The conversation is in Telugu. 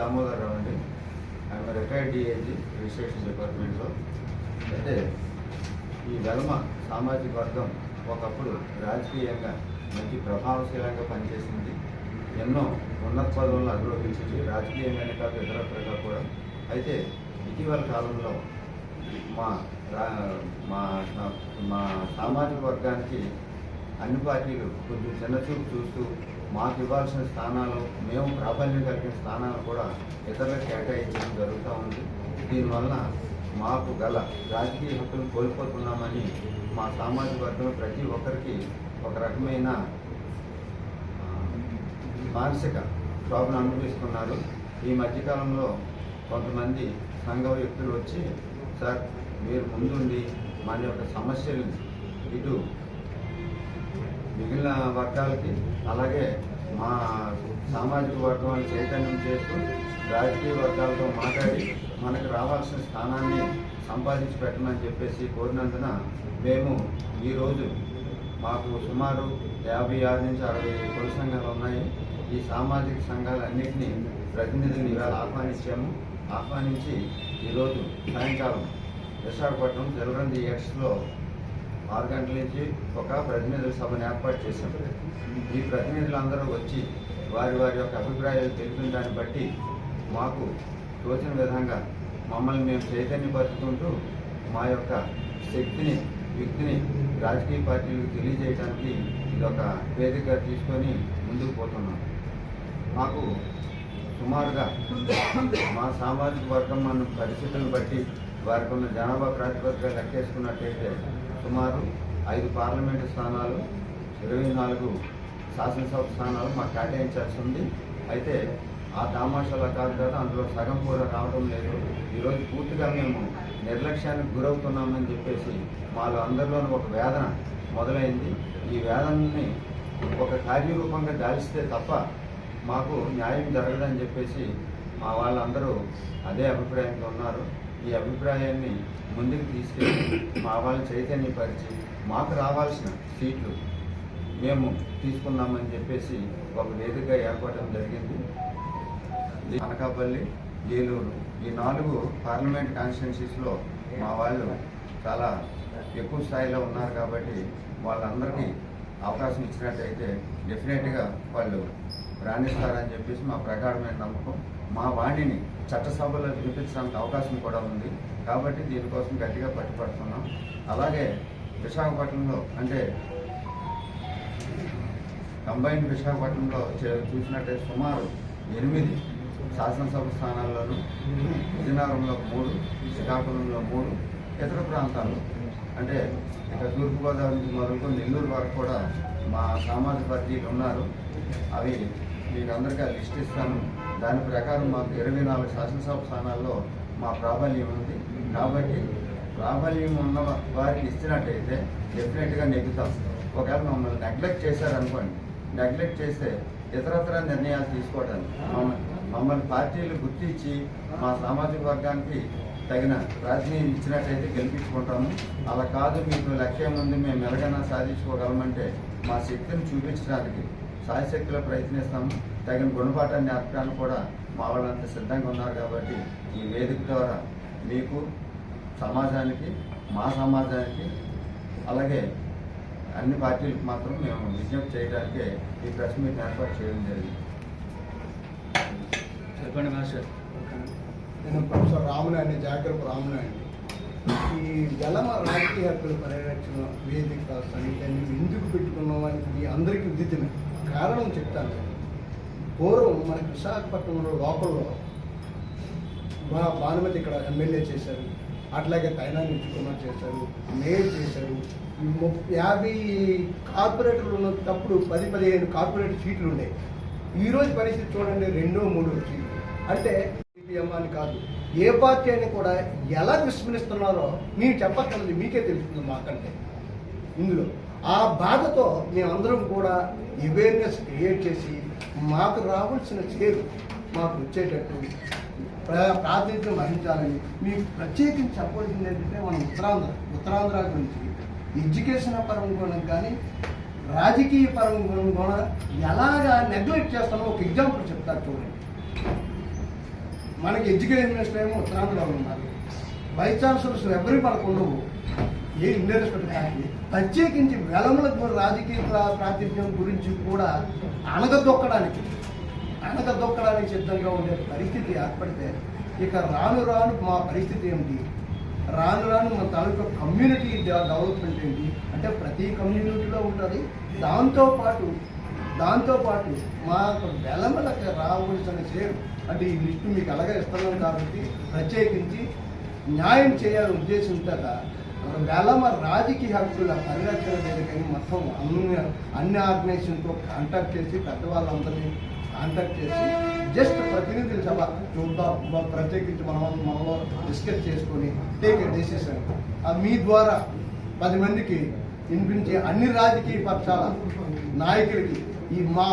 దామోదర్ రావు అండి. ఆమె రిటైర్డ్ డిఐజీ రిజిస్ట్రేషన్ డిపార్ట్మెంట్లో అయితే ఈ వెల్మ సామాజిక వర్గం ఒకప్పుడు రాజకీయంగా మంచి ప్రభావశీలంగా పనిచేసింది. ఎన్నో ఉన్నత పదవులను అధిరోహించింది. రాజకీయంగానే కాదు ఇతరత్రగా కూడా. అయితే ఇటీవల కాలంలో మా రా- మా మా సామాజిక వర్గానికి అన్ని పార్టీలు కొంచెం చిన్నచూపు చూస్తూ మాకు ఇవ్వాల్సిన స్థానాలు మేము ప్రాబల్యం కలిగిన స్థానాలు కూడా ఇతరులకు కేటాయించడం జరుగుతూ ఉంది. దీనివల్ల మాకు గల రాజకీయ హక్కులు కోల్పోతున్నామని మా సామాజిక వర్గంలో ప్రతి ఒక్కరికి ఒక రకమైన మానసిక ప్రాబ్లం అనుభవిస్తున్నారు. ఈ మధ్యకాలంలో కొంతమంది సంఘ వ్యక్తులు వచ్చి సార్ మీరు ముందుండి మన యొక్క సమస్యలు ఇటు మిగిలిన వర్గాలకి అలాగే మా సామాజిక వర్గాన్ని చైతన్యం చేస్తూ రాజకీయ వర్గాలతో మాట్లాడి మనకు రావాల్సిన స్థానాన్ని సంపాదించి పెట్టమని చెప్పేసి కోరినందున మేము ఈరోజు మాకు సుమారు యాభై ఆరు నుంచి అరవై కుల సంఘాలు ఉన్నాయి. ఈ సామాజిక సంఘాలన్నింటినీ ప్రతినిధులను ఇవాళ ఆహ్వానించాము. ఆహ్వానించి ఈరోజు సాయంకాలం విశాఖపట్నం జలరంది ఎక్స్లో ఆరు గంటల నుంచి ఒక ప్రతినిధుల సభను ఏర్పాటు చేశాం ఈ ప్రతినిధులందరూ వచ్చి వారి వారి యొక్క అభిప్రాయాలు తెలిపిన దాన్ని బట్టి మాకు తోచిన విధంగా మమ్మల్ని మేము చైతన్యపరుచుకుంటూ మా యొక్క శక్తిని వ్యక్తిని రాజకీయ పార్టీలకు తెలియజేయడానికి ఇది ఒక వేదిక తీసుకొని ముందుకు పోతున్నాం. మాకు సుమారుగా మా సామాజిక వర్గం మన పరిస్థితులను బట్టి వారికి ఉన్న జనాభా ప్రాతిపదిక లెక్కేసుకున్నట్టయితే సుమారు ఐదు పార్లమెంటు స్థానాలు ఇరవై నాలుగు శాసనసభ స్థానాలు మాకు కేటాయించాల్సి ఉంది. అయితే ఆ తామాషాల కాదు కదా అందులో సగం కూడా రావడం లేదు. ఈరోజు పూర్తిగా మేము నిర్లక్ష్యానికి గురవుతున్నామని చెప్పేసి మాలో అందరిలోనూ ఒక వేదన మొదలైంది. ఈ వేదనని ఒక కార్యరూపంగా దాల్చితే తప్ప మాకు న్యాయం జరగదని చెప్పేసి మా వాళ్ళందరూ అదే అభిప్రాయంతో ఉన్నారు. ఈ అభిప్రాయాన్ని ముందుకు తీసుకెళ్ళి మా వాళ్ళని చైతన్యపరిచి మాకు రావాల్సిన సీట్లు మేము తీసుకున్నామని చెప్పేసి ఒక వేదిక ఏర్పడడం జరిగింది. ఇది అనకాపల్లి ఏలూరు ఈ నాలుగు పార్లమెంట్ కాన్స్టిట్యున్సీస్లో మా వాళ్ళు చాలా ఎక్కువ స్థాయిలో ఉన్నారు కాబట్టి వాళ్ళందరికీ అవకాశం ఇచ్చినట్టయితే డెఫినెట్గా వాళ్ళు రాణిస్తారని చెప్పేసి మా ప్రగాఢమైన నమ్మకం. మా వాణిని చట్టసభలో వినిపించడానికి అవకాశం కూడా ఉంది. కాబట్టి దీనికోసం గట్టిగా పట్టుపడుతున్నాం. అలాగే విశాఖపట్నంలో అంటే కంబైన్డ్ విశాఖపట్నంలో చే- చూసినట్టయితే సుమారు ఎనిమిది శాసనసభ స్థానాల్లోనూ విజయనగరంలో మూడు శ్రీకాకుళంలో మూడు ఇతర ప్రాంతాల్లో అంటే ఇక తూర్పుగోదావరి నుంచి మొదలుకొని నెల్లూరు వరకు కూడా మా సామాజిక పార్టీలు ఉన్నారు. అవి మీకు అందరికీ లిస్ట్ ఇస్తాను. దాని ప్రకారం మాకు ఇరవై నాలుగు శాసనసభ స్థానాల్లో మా ప్రాబల్యం ఉంది. కాబట్టి ప్రాబల్యం ఉన్న వారికి ఇచ్చినట్టయితే డెఫినెట్గా నెగ్గుతాం. ఒకవేళ మమ్మల్ని నెగ్లెక్ట్ చేశారనుకోండి నెగ్లెక్ట్ చేస్తే ఇతరత్ర నిర్ణయాలు తీసుకోవడానికి మమ్మల్ని పార్టీలు గుర్తించి మా సామాజిక వర్గానికి తగిన ప్రాతినిధ్యం ఇచ్చినట్టయితే గెలిపించుకుంటాము. అలా కాదు మీకు లక్ష్యం ఉంది మేము ఎలాగైనా సాధించుకోగలమంటే మా శక్తిని చూపించడానికి సాయశక్తిలో ప్రయత్నిస్తాము తగిన గుణపాఠాన్ని నేర్పడానికి కూడా మా వాళ్ళంతా సిద్ధంగా ఉన్నారు కాబట్టి ఈ వేదిక ద్వారా మీకు సమాజానికి మా సమాజానికి అలాగే అన్ని పార్టీలకు మాత్రం మేము విజ్ఞప్తి చేయడానికే ఈ ప్రెస్ మీట్ ఏర్పాటు చేయడం జరిగింది. చెప్పండి మాస్టర్. నేను ప్రొఫెసర్ రామనాయుడు జాగ్రత్త రామనాయుడు ఈ జలమ రాజకీయ హక్కుల పరిరక్షణ వేదిక సమితిని ఎందుకు పెట్టుకున్నామని మీ అందరికీ విదితమే కారణం చెప్తాను. పూర్వం మనకి విశాఖపట్నంలో లోపల్లో మా భానుమతి ఇక్కడ ఎమ్మెల్యే చేశారు. అట్లాగే తైనా నిల్చుకున్నారు చేశారు మేయర్ చేశారు. యాభై కార్పొరేటర్లు ఉన్నప్పుడు పది పదిహేను కార్పొరేట్ సీట్లు ఉండేవి ఈ రోజు పరిస్థితి చూడండి రెండో మూడో సీట్లు. అంటే సిపిఎం అని కాదు. ఏ పార్టీ అని కూడా ఎలా విస్మరిస్తున్నారో మీరు చెప్పక్కర్లేదు మీకే తెలుస్తుంది మాకంటే. ఇందులో ఆ బాధతో మేమందరం కూడా అవేర్నెస్ క్రియేట్ చేసి మాకు రావాల్సిన చేరు మాకు వచ్చేటట్టు ప్రాతినిధ్యం వహించాలని మీకు ప్రత్యేకించి చెప్పవలసింది ఏంటంటే మన ఉత్తరాంధ్ర ఉత్తరాంధ్ర గురించి. ఎడ్యుకేషన్ పరం గుణం కానీ రాజకీయ పరంగా కూడా ఎలాగా నెగ్లెక్ట్ చేస్తానో ఒక ఎగ్జాంపుల్ చెప్తారు చూడండి. మనకి ఎడ్యుకేషన్ మినిస్టర్ ఏమో ఉత్తరాంధ్రలో ఉన్నారు వైస్ ఛాన్సలర్స్ ఎవరి మనకు ఉండవు. ఏ ఇండియన్ ఫ్యాక్టరీ ప్రత్యేకించి వెలములకు రాజకీయ ప్రాతినిధ్యం గురించి కూడా అణగదొక్కడానికి అణగదొక్కడానికి సిద్ధంగా ఉండే పరిస్థితి ఏర్పడితే ఇక రాను రాను మా పరిస్థితి ఏమిటి? రాను రాను మన తాలూకా కమ్యూనిటీ డెవలప్మెంట్ ఏంటి? అంటే ప్రతి కమ్యూనిటీలో ఉంటుంది. దాంతోపాటు దాంతోపాటు మా వెలమలకు రావాల్సిన షేర్ అంటే ఈ లిస్టు మీకు అలాగే ఇస్తున్నాం కాబట్టి ప్రత్యేకించి న్యాయం చేయాలని ఉద్దేశంతో వెలమ రాజకీయ హక్కుల పరిరక్షణ వేదికని మొత్తం అన్ని అన్ని ఆర్గనైజేషన్తో కాంటాక్ట్ చేసి పెద్దవాళ్ళందరినీ కాంటాక్ట్ చేసి జస్ట్ ప్రతినిధుల సభ చూద్దాం. ప్రత్యేకించి మనం మనలో డిస్కస్ చేసుకొని టేక్ ఎ డెసిషన్ మీ ద్వారా పది మందికి వినిపించే అన్ని రాజకీయ పక్షాల నాయకులకి ఈ మా